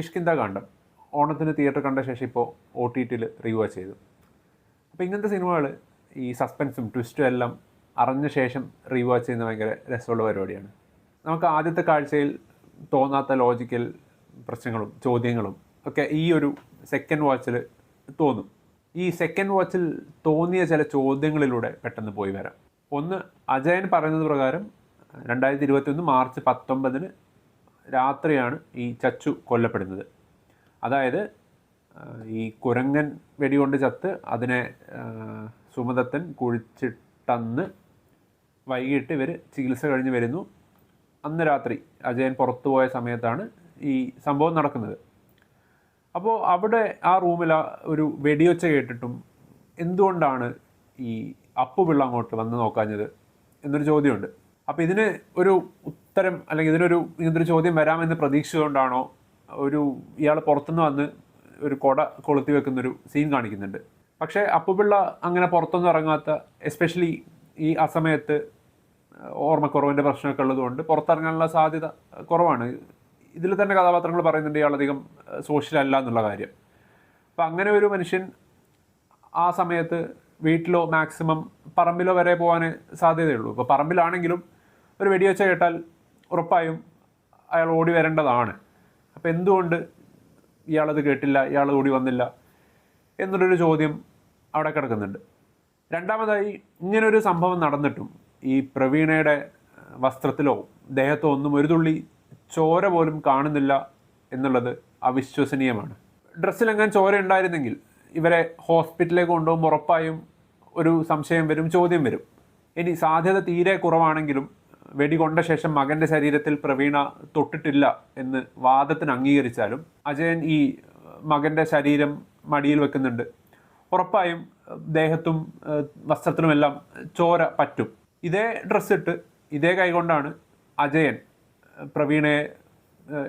കിഷ്കിന്ത കാണ്ടം ഓണത്തിന് തിയേറ്റർ കണ്ട ശേഷം ഇപ്പോൾ ഒ ടി ടിയിൽ റീവാച്ച് ചെയ്തു. അപ്പോൾ ഇങ്ങനത്തെ സിനിമകൾ ഈ സസ്പെൻസും ട്വിസ്റ്റും എല്ലാം അറിഞ്ഞ ശേഷം റീവാച്ച് ചെയ്യുന്ന ഭയങ്കര രസമുള്ള പരിപാടിയാണ്. നമുക്ക് ആദ്യത്തെ കാഴ്ചയിൽ തോന്നാത്ത ലോജിക്കൽ പ്രശ്നങ്ങളും ചോദ്യങ്ങളും ഒക്കെ ഈ ഒരു സെക്കൻഡ് വാച്ചിൽ തോന്നും. ഈ സെക്കൻഡ് വാച്ചിൽ തോന്നിയ ചില ചോദ്യങ്ങളിലൂടെ പെട്ടെന്ന് പോയി വരാം. ഒന്ന് അജയൻ പറയുന്നത് പ്രകാരം രണ്ടായിരത്തി ഇരുപത്തി ഒന്ന് മാർച്ച് പത്തൊമ്പതിന് രാത്രിയാണ് ഈ ചച്ചു കൊല്ലപ്പെടുന്നത്. അതായത് ഈ കുരങ്ങൻ വെടികൊണ്ട് ചത്ത് അതിനെ സുമതത്തൻ കുഴിച്ചിട്ടന്ന് വൈകിട്ട് ഇവർ ചികിത്സ കഴിഞ്ഞ് വരുന്നു. അന്ന് രാത്രി അജയൻ പുറത്തു പോയ സമയത്താണ് ഈ സംഭവം നടക്കുന്നത്. അപ്പോൾ അവിടെ ആ റൂമിൽ ഒരു വെടിയൊച്ച കേട്ടിട്ടും എന്തുകൊണ്ടാണ് ഈ അപ്പുപിള്ള അങ്ങോട്ട് വന്ന് നോക്കാഞ്ഞത് എന്നൊരു ചോദ്യമുണ്ട്. അപ്പോൾ ഇതിന് ഒരു ഉത്തരം അല്ലെങ്കിൽ ഇതിനൊരു ഇതിനൊരു ചോദ്യം വരാമെന്ന് പ്രതീക്ഷിച്ചുകൊണ്ടാണോ ഒരു ഇയാൾ പുറത്തുനിന്ന് വന്ന് ഒരു കൊട കൊളുത്തി വെക്കുന്നൊരു സീൻ കാണിക്കുന്നുണ്ട്. പക്ഷേ അപ്പുപിള്ള അങ്ങനെ പുറത്തൊന്നും ഇറങ്ങാത്ത എസ്പെഷ്യലി ഈ അസമയത്ത് ഓർമ്മക്കുറവിന്റെ പ്രശ്നമൊക്കെ ഉള്ളതുകൊണ്ട് പുറത്തിറങ്ങാനുള്ള സാധ്യത കുറവാണ്. ഇതിൽ തന്നെ കഥാപാത്രങ്ങൾ പറയുന്നുണ്ട് ഇയാളധികം സോഷ്യൽ അല്ല എന്നുള്ള കാര്യം. അപ്പം അങ്ങനെ ഒരു മനുഷ്യൻ ആ സമയത്ത് വീട്ടിലോ മാക്സിമം പറമ്പിലോ വരെ പോകാൻ സാധ്യതയുള്ളൂ. ഇപ്പോൾ പറമ്പിലാണെങ്കിലും ഒരു വെടിവെച്ച കേട്ടാൽ ഉറപ്പായും അയാൾ ഓടി വരേണ്ടതാണ്. അപ്പോൾ എന്തുകൊണ്ട് ഇയാളത് കേട്ടില്ല ഇയാൾ ഓടി വന്നില്ല എന്നുള്ളൊരു ചോദ്യം അവിടെ കിടക്കുന്നുണ്ട്. രണ്ടാമതായി ഇങ്ങനൊരു സംഭവം നടന്നിട്ടും ഈ പ്രവീണയുടെ വസ്ത്രത്തിലോ ദേഹത്തോ ഒന്നും ഒരു തുള്ളി ചോര പോലും കാണുന്നില്ല എന്നുള്ളത് അവിശ്വസനീയമാണ്. ഡ്രസ്സിലെങ്ങാൻ ചോര ഉണ്ടായിരുന്നെങ്കിൽ ഇവരെ ഹോസ്പിറ്റലിലേക്ക് കൊണ്ടുപോകുമ്പോൾ ഉറപ്പായും ഒരു സംശയം വരും ചോദ്യം വരും. ഇനി സാധ്യത തീരെ കുറവാണെങ്കിലും വെടികൊണ്ട ശേഷം മകന്റെ ശരീരത്തിൽ പ്രവീണ തൊട്ടിട്ടില്ല എന്ന് വാദത്തിന് അംഗീകരിച്ചാലും അജയൻ ഈ മകന്റെ ശരീരം മടിയിൽ വെക്കുന്നുണ്ട്. ഉറപ്പായും ദേഹത്തും വസ്ത്രത്തിനുമെല്ലാം ചോര പറ്റും. ഇതേ ഡ്രസ്സിട്ട് ഇതേ കൈകൊണ്ടാണ് അജയൻ പ്രവീണയെ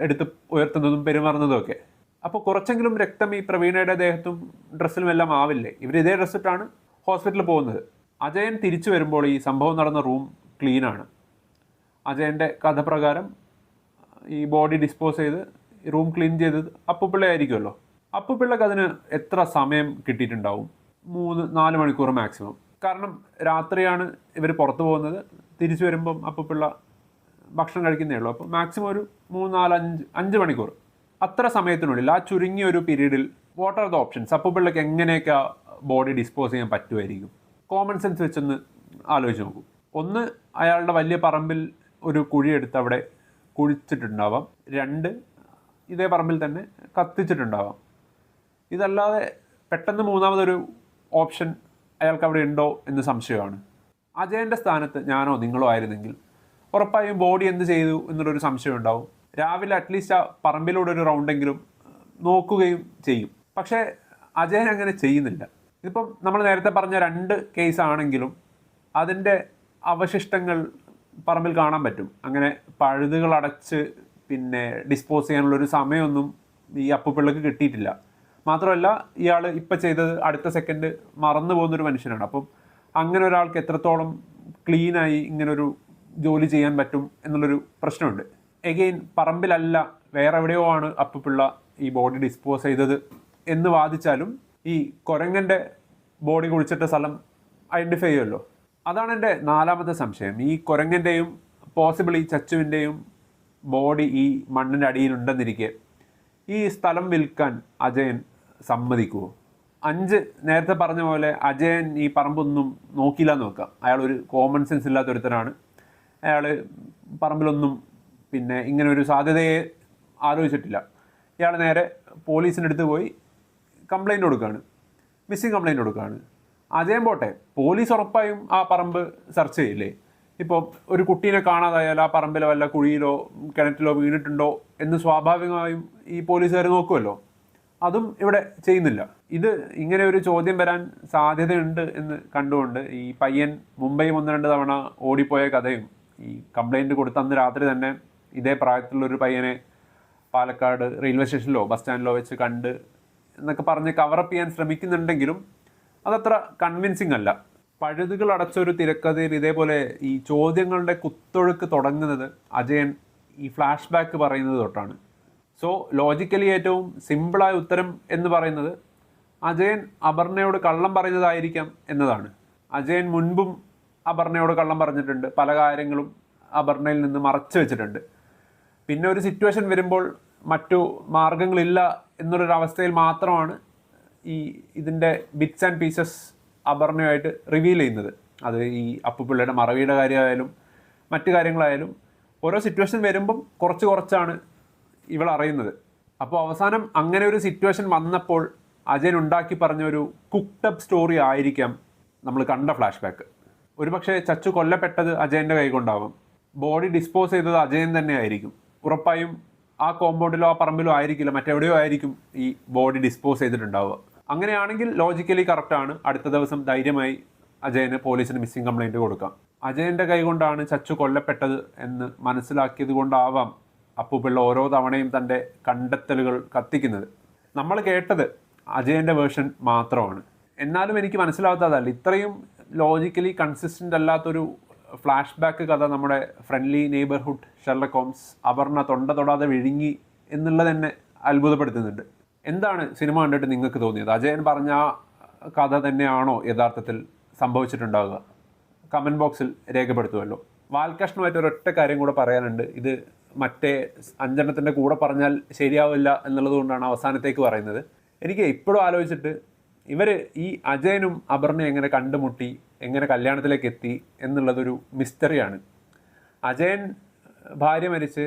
എടുത്ത് ഉയർത്തുന്നതും പെരുമാറുന്നതും ഒക്കെ. അപ്പോൾ കുറച്ചെങ്കിലും രക്തം ഈ പ്രവീണയുടെ ദേഹത്തും ഡ്രസ്സിലുമെല്ലാം ആവില്ലേ? ഇവർ ഇതേ ഡ്രസ്സിട്ടാണ് ഹോസ്പിറ്റലിൽ പോകുന്നത്. അജയൻ തിരിച്ചു വരുമ്പോൾ ഈ സംഭവം നടന്ന റൂം ക്ലീനാണ് അജയന്റെ കഥ പ്രകാരം ഈ ബോഡി ഡിസ്പോസ് ചെയ്ത് റൂം ക്ലീൻ ചെയ്തത് അപ്പുപിള്ള ആയിരിക്കുമല്ലോ. അപ്പുപിള്ളക്ക് അതിന് എത്ര സമയം കിട്ടിയിട്ടുണ്ടാവും? മൂന്ന് നാല് മണിക്കൂർ മാക്സിമം കാരണം രാത്രിയാണ് ഇവർ പുറത്തു പോകുന്നത്. തിരിച്ചു വരുമ്പം അപ്പുപിള്ള ഭക്ഷണം കഴിക്കുന്നേ ഉള്ളൂ. അപ്പോൾ മാക്സിമം ഒരു മൂന്ന് നാല് അഞ്ച് അഞ്ച് മണിക്കൂർ. അത്ര സമയത്തിനുള്ളിൽ ആ ചുരുങ്ങിയ ഒരു പീരീഡിൽ വാട്ട് ആർ ദ ഓപ്ഷൻസ് അപ്പുപിള്ളക്ക് എങ്ങനെയൊക്കെ ബോഡി ഡിസ്പോസ് ചെയ്യാൻ പറ്റുമായിരിക്കും? കോമൺ സെൻസ് വെച്ചൊന്ന് ആലോചിച്ച് നോക്കൂ. ഒന്ന് അയാളുടെ വലിയ പറമ്പിൽ ഒരു കുഴിയെടുത്ത് അവിടെ കുഴിച്ചിട്ടുണ്ടാവാം. രണ്ട് ഇതേ പറമ്പിൽ തന്നെ കത്തിച്ചിട്ടുണ്ടാവാം. ഇതല്ലാതെ പെട്ടെന്ന് മൂന്നാമതൊരു ഓപ്ഷൻ അയാൾക്ക് അവിടെ ഉണ്ടോ എന്ന് സംശയമാണ്. അജയന്റെ സ്ഥാനത്ത് ഞാനോ നിങ്ങളോ ആയിരുന്നെങ്കിൽ ഉറപ്പായും ബോഡി എന്ത് ചെയ്തു എന്നുള്ളൊരു സംശയം ഉണ്ടാവും. രാവിലെ അറ്റ്ലീസ്റ്റ് ആ പറമ്പിലൂടെ ഒരു റൗണ്ടെങ്കിലും നോക്കുകയും ചെയ്യും. പക്ഷേ അജയൻ അങ്ങനെ ചെയ്യുന്നില്ല. ഇതിപ്പം നമ്മൾ നേരത്തെ പറഞ്ഞ രണ്ട് കേസാണെങ്കിലും അതിന്റെ അവശിഷ്ടങ്ങൾ പറമ്പിൽ കാണാൻ പറ്റും. അങ്ങനെ പഴുതുകൾ അടച്ച് പിന്നെ ഡിസ്പോസ് ചെയ്യാനുള്ളൊരു സമയമൊന്നും ഈ അപ്പുപിള്ളക്ക് കിട്ടിയിട്ടില്ല. മാത്രമല്ല ഇയാൾ ഇപ്പം ചെയ്തത് അടുത്ത സെക്കൻഡ് മറന്നു പോകുന്നൊരു മനുഷ്യനാണ്. അപ്പം അങ്ങനെ ഒരാൾക്ക് എത്രത്തോളം ക്ലീനായി ഇങ്ങനൊരു ജോലി ചെയ്യാൻ പറ്റും എന്നുള്ളൊരു പ്രശ്നമുണ്ട്. എഗെയിൻ പറമ്പിലല്ല വേറെ എവിടെയോ ആണ് അപ്പുപിള്ള ഈ ബോഡി ഡിസ്പോസ് ചെയ്തത് എന്ന് വാദിച്ചാലും ഈ കുരങ്ങന്റെ ബോഡി കുഴിച്ചിട്ട സ്ഥലം ഐഡന്റിഫൈ ചെയ്യുമല്ലോ. അതാണ് എന്റെ നാലാമത്തെ സംശയം. ഈ കുരങ്ങന്റെയും പോസിബിൾ ഈ ചച്ചുവിന്റെയും ബോഡി ഈ മണ്ണിന്റെ അടിയിലുണ്ടെന്നിരിക്കെ ഈ സ്ഥലം വിൽക്കാൻ അജയൻ സമ്മതിക്കുമോ അഞ്ച് നേരത്തെ പറഞ്ഞ പോലെ അജയൻ ഈ പറമ്പൊന്നും നോക്കിയില്ല എന്ന് നോക്കാം അയാൾ ഒരു കോമൺ സെൻസ് ഇല്ലാത്ത ഒരുത്തനാണ് അയാൾ പറമ്പിലൊന്നും പിന്നെ ഇങ്ങനെ ഒരു സാധ്യതയെ ആലോചിച്ചിട്ടില്ല. ഇയാൾ നേരെ പോലീസിന്റെ അടുത്ത് പോയി കംപ്ലൈന്റ് കൊടുക്കുകയാണ്. മിസ്സിങ് കംപ്ലൈന്റ് കൊടുക്കുകയാണ്. അജയൻ പോട്ടെ. പോലീസ് ഉറപ്പായും ആ പറമ്പ് സെർച്ച് ചെയ്യില്ലേ? ഇപ്പോൾ ഒരു കുട്ടീനെ കാണാതായാൽ ആ പറമ്പിലോ വല്ല കുഴിയിലോ കിണറ്റിലോ വീണിട്ടുണ്ടോ എന്ന് സ്വാഭാവികമായും ഈ പോലീസുകാർ നോക്കുമല്ലോ അതും ഇവിടെ ചെയ്യുന്നില്ല. ഇത് ഇങ്ങനെ ഒരു ചോദ്യം വരാൻ സാധ്യതയുണ്ട് എന്ന് കണ്ടുകൊണ്ട് ഈ പയ്യൻ മുംബൈ ഒന്ന് രണ്ട് തവണ ഓടിപ്പോയ കഥയും ഈ കംപ്ലൈന്റ് കൊടുത്ത അന്ന് രാത്രി തന്നെ ഇതേ പ്രായത്തിലുള്ളൊരു പയ്യനെ പാലക്കാട് റെയിൽവേ സ്റ്റേഷനിലോ ബസ് സ്റ്റാൻഡിലോ വെച്ച് കണ്ട് എന്നൊക്കെ പറഞ്ഞ് കവറപ്പ് ചെയ്യാൻ ശ്രമിക്കുന്നുണ്ടെങ്കിലും അതത്ര കൺവിൻസിങ് അല്ല. പഴുതുകൾ അടച്ചൊരു തിരക്കഥയിൽ ഇതേപോലെ ഈ ചോദ്യങ്ങളുടെ കുത്തൊഴുക്ക് തുടങ്ങുന്നത് അജയൻ ഈ ഫ്ലാഷ് ബാക്ക് പറയുന്നത് തൊട്ടാണ്. സോ ലോജിക്കലി ഏറ്റവും സിമ്പിളായ ഉത്തരം എന്ന് പറയുന്നത് അജയൻ അപർണയോട് കള്ളം പറയുന്നതായിരിക്കാം എന്നതാണ്. അജയൻ മുൻപും അപർണയോട് കള്ളം പറഞ്ഞിട്ടുണ്ട്. പല കാര്യങ്ങളും അപർണയിൽ നിന്ന് മറച്ചു വെച്ചിട്ടുണ്ട്. പിന്നെ ഒരു സിറ്റുവേഷൻ വരുമ്പോൾ മറ്റു മാർഗങ്ങളില്ല എന്നൊരു അവസ്ഥയിൽ മാത്രമാണ് ഈ ഇതിന്റെ ബിറ്റ്സ് ആൻഡ് പീസസ് അപർണയുമായിട്ട് റിവീൽ ചെയ്യുന്നത്. അത് ഈ അപ്പുപിള്ളയുടെ മറവിയുടെ കാര്യമായാലും മറ്റു കാര്യങ്ങളായാലും ഓരോ സിറ്റുവേഷൻ വരുമ്പം കുറച്ച് കുറച്ചാണ് ഇവൾ അറിയുന്നത്. അപ്പോൾ അവസാനം അങ്ങനെ ഒരു സിറ്റുവേഷൻ വന്നപ്പോൾ അജയൻ ഉണ്ടാക്കി പറഞ്ഞ ഒരു കുക്ക്ഡപ്പ് സ്റ്റോറി ആയിരിക്കാം നമ്മൾ കണ്ട ഫ്ലാഷ് ബാക്ക് ഒരുപക്ഷെ ചച്ചു കൊല്ലപ്പെട്ടത് അജയന്റെ കൈ കൊണ്ടാവും. ബോഡി ഡിസ്പോസ് ചെയ്തത് അജയൻ തന്നെ ആയിരിക്കും. ഉറപ്പായും ആ കോമ്പൗണ്ടിലോ ആ പറമ്പിലോ ആയിരിക്കില്ല മറ്റെവിടെയോ ആയിരിക്കും ഈ ബോഡി ഡിസ്പോസ് ചെയ്തിട്ടുണ്ടാവുക. അങ്ങനെയാണെങ്കിൽ ലോജിക്കലി കറക്റ്റാണ് അടുത്ത ദിവസം ധൈര്യമായി അജയന് പോലീസിന് മിസ്സിംഗ് കംപ്ലൈന്റ് കൊടുക്കാം. അജയന്റെ കൈ കൊണ്ടാണ് ചച്ചു കൊല്ലപ്പെട്ടത് എന്ന് മനസ്സിലാക്കിയത് കൊണ്ടാവാം അപ്പുപിള്ള ഓരോ തവണയും തന്റെ കണ്ടെത്തലുകൾ കത്തിക്കുന്നത്. നമ്മൾ കേട്ടത് അജയന്റെ വേർഷൻ മാത്രമാണ്. എന്നാലും എനിക്ക് മനസ്സിലാവാത്തതല്ല. ഇത്രയും ലോജിക്കലി കൺസിസ്റ്റന്റ് അല്ലാത്തൊരു ഫ്ലാഷ് ബാക്ക് കഥ നമ്മുടെ friendly neighbourhood Sherlock Holmes Aparna തൊണ്ട തൊടാതെ വിഴുങ്ങി എന്നുള്ളത് തന്നെ അത്ഭുതപ്പെടുത്തുന്നുണ്ട്. എന്താണ് സിനിമ കണ്ടിട്ട് നിങ്ങൾക്ക് തോന്നിയത്? അജയൻ പറഞ്ഞ കഥ തന്നെയാണോ യഥാർത്ഥത്തിൽ സംഭവിച്ചിട്ടുണ്ടാവുക? കമന്റ് ബോക്സിൽ രേഖപ്പെടുത്തുമല്ലോ. വാൽകൃഷ്ണമായിട്ട് ഒരൊറ്റ കാര്യം കൂടെ പറയാനുണ്ട്. ഇത് മറ്റേ അഞ്ചെണ്ണത്തിന്റെ കൂടെ പറഞ്ഞാൽ ശരിയാവില്ല എന്നുള്ളത് കൊണ്ടാണ് അവസാനത്തേക്ക് പറയുന്നത്. എനിക്ക് ഇപ്പോഴും ആലോചിച്ചിട്ട് ഇവർ ഈ അജയനും അപർണയും എങ്ങനെ കണ്ടുമുട്ടി എങ്ങനെ കല്യാണത്തിലേക്ക് എത്തി എന്നുള്ളതൊരു മിസ്റ്ററിയാണ് അജയൻ ഭാര്യ മരിച്ച്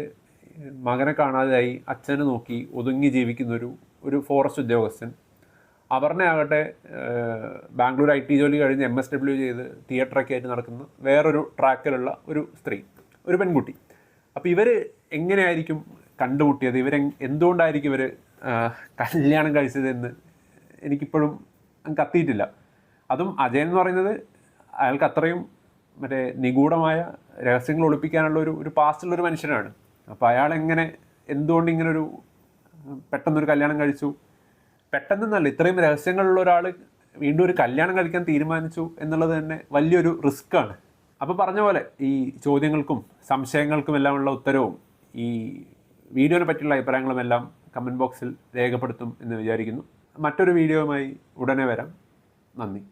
മകനെ കാണാതെയായി അച്ഛനെ നോക്കി ഒതുങ്ങി ജീവിക്കുന്നൊരു ഒരു ഫോറസ്റ്റ് ഉദ്യോഗസ്ഥൻ. അപർണയാകട്ടെ ബാംഗ്ലൂർ ഐ ടി ജോലി കഴിഞ്ഞ് എം എസ് ഡബ്ല്യു ചെയ്ത് തിയേറ്ററൊക്കെ ആയിട്ട് നടക്കുന്ന വേറൊരു ട്രാക്കിലുള്ള ഒരു സ്ത്രീ ഒരു പെൺകുട്ടി. അപ്പോൾ ഇവർ എങ്ങനെയായിരിക്കും കണ്ടുമുട്ടിയത്? ഇവരെ എന്തുകൊണ്ടായിരിക്കും ഇവർ കല്യാണം കഴിച്ചതെന്ന് എനിക്കിപ്പോഴും കത്തിയിട്ടില്ല. അതും അജയൻ എന്ന് പറയുന്നത് അയാൾക്ക് അത്രയും മറ്റേ നിഗൂഢമായ രഹസ്യങ്ങൾ ഒളിപ്പിക്കാനുള്ള ഒരു ഒരു പാസ്റ്റുള്ളൊരു മനുഷ്യനാണ്. അപ്പോൾ അയാൾ എങ്ങനെ എന്തുകൊണ്ട് ഇങ്ങനൊരു പെട്ടെന്നൊരു കല്യാണം കഴിച്ചു. പെട്ടെന്നല്ല ഇത്രയും രഹസ്യങ്ങളുള്ള ഒരാൾ വീണ്ടും ഒരു കല്യാണം കഴിക്കാൻ തീരുമാനിച്ചു എന്നുള്ളത് തന്നെ വലിയൊരു റിസ്ക്കാണ് അപ്പോൾ പറഞ്ഞ പോലെ ഈ ചോദ്യങ്ങൾക്കും സംശയങ്ങൾക്കും എല്ലാമുള്ള ഉത്തരവും ഈ വീഡിയോനെ പറ്റിയുള്ള അഭിപ്രായങ്ങളും എല്ലാം കമന്റ് ബോക്സിൽ രേഖപ്പെടുത്തും എന്ന് വിചാരിക്കുന്നു. മറ്റൊരു വീഡിയോയുമായി ഉടനെ വരാം. നന്ദി.